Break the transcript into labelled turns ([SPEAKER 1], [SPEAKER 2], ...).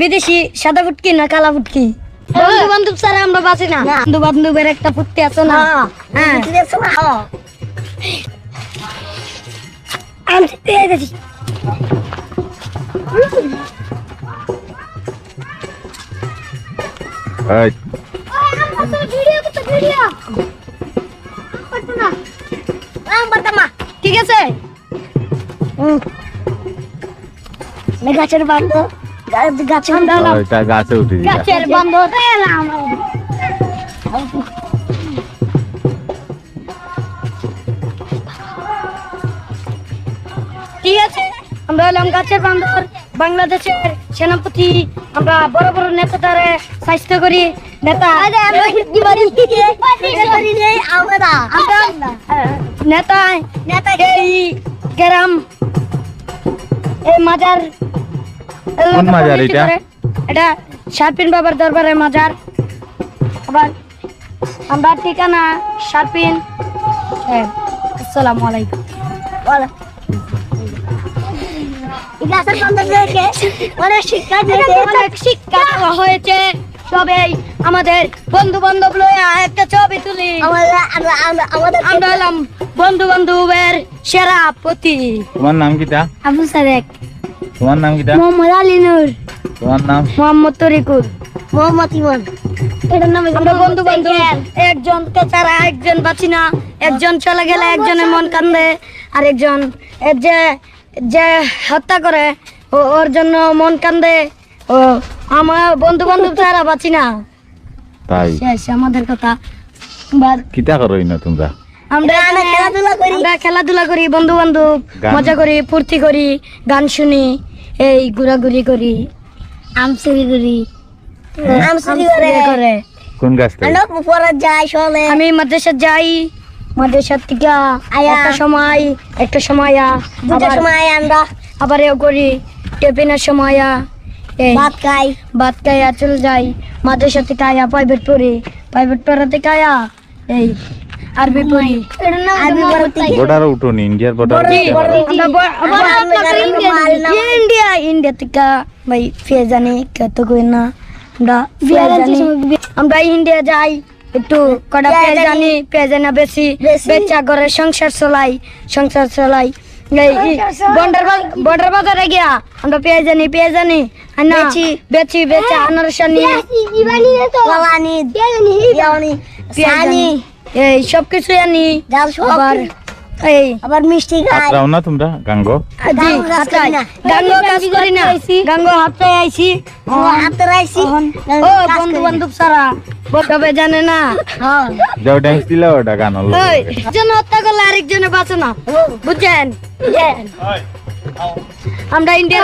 [SPEAKER 1] বিদেশি সাদা ফুটকি না কালা ফুটকি? বন্ধু বান্ধব ছাড়া আমরা বাঁচি না। বন্ধু বান্ধবের একটা ফুটকি আছে না? হ্যাঁ। আমি পেয়ে গেছি। ঠিক আছে? গাছের বান্ধ গাছের
[SPEAKER 2] ওইটা গাছে উঠে যা
[SPEAKER 1] গাছের বান্ধ ঠিক আছে? আমরা হলাম গাছের বান্দর বাংলাদেশের সেনাপতি আমরা বড় বড় নেতাদারে স্বাস্থ্য করি। নেতা নেতা নেতা এই গ্রাম এই মাজার
[SPEAKER 2] কোন মাজার এটা?
[SPEAKER 1] এটা শারপিন বাবার দরবারের মাজার। আবার আমরা ঠিকানা শারপিন। হ্যাঁ আসসালামু আলাইকুম। অনেক শিক্ষা অনেক শিক্ষা দেওয়া হয়েছে। সবাই আমাদের বন্ধু বান্ধব লইয়া একটা ছবি তুলি। আমরা হলাম বন্ধু বান্ধবের সেরা
[SPEAKER 2] তোমার নাম কিটা
[SPEAKER 1] আবু সাদেক।
[SPEAKER 2] তোমার নাম কিটা
[SPEAKER 1] মোহাম্মদ আলী নূর।
[SPEAKER 2] তোমার নাম?
[SPEAKER 1] মোহাম্মদ তরিকুর মোহাম্মদ ইমন। এটার নামে আমরা বন্ধু বান্ধব। একজন ছাড়া একজন বাঁচি না। একজন চলে গেলে একজনের মন কান্দে। আর একজন যে যে হত্যা করে ওর জন্য মন কান্দে। ও আমার বন্ধু বান্ধব ছাড়া বাঁচি না।
[SPEAKER 2] তাই?
[SPEAKER 1] শেষ আমাদের কথা। এবার
[SPEAKER 2] করো না তোমরা?
[SPEAKER 1] আমরা খেলাধুলা করি। আমরা খেলাধুলা করি বন্ধু বান্ধব। মজা করি ফুর্তি করি গান শুনি। এই ঘোরাঘুরি করি আম চুরি করি আম চুরি করে
[SPEAKER 2] কোন গাছ থেকে
[SPEAKER 1] আমি মাদ্রাসা যাই মাদ্রাসা থেকে আয়া। একটা সময় একটা সময় দুটো সময় আমরা। আবার এও করি টিফিনের সময় ভাত খাই। ভাত খাই চলে যাই। মাদ্রাসা থেকে আয়া প্রাইভেট পড়ি। প্রাইভেট পড়া থেকে আয়া এই আরবি পড়ি
[SPEAKER 2] বর্ডার উঠোনি ইন্ডিয়ার বর্ডার
[SPEAKER 1] ইন্ডিয়া ইন্ডিয়া থেকে ভাই ফিরে জানি কত কই না আমরা জানি। আমরা ইন্ডিয়া যাই একটু কটা পেঁয়াজ জানি পেঁয়াজ না বেশি বেচা করে সংসার চলাই সংসার চলাই বর্ডার বর্ডার বাজারে গিয়া আমরা পেঁয়াজ জানি পেঁয়াজ না বেচি বেচা আনারস আনি এই সব কিছু আনি আবার এই আবার মিষ্টি
[SPEAKER 2] আত্রাও না তোমরা গাঙ্গ।
[SPEAKER 1] জি, গাঙ্গো কাজ করি না। গাঙ্গো হাতে আইছি। হাতে আইছি। ও বন্ধু বান্ধব সারা সবে জানে না।
[SPEAKER 2] যাও ড্যান্স দিলে ওটা গান হলো
[SPEAKER 1] ওই একজন হত্যা করলে আরেকজনে বাঁচে না। বুঝছেন? আমরা ইন্ডিয়ার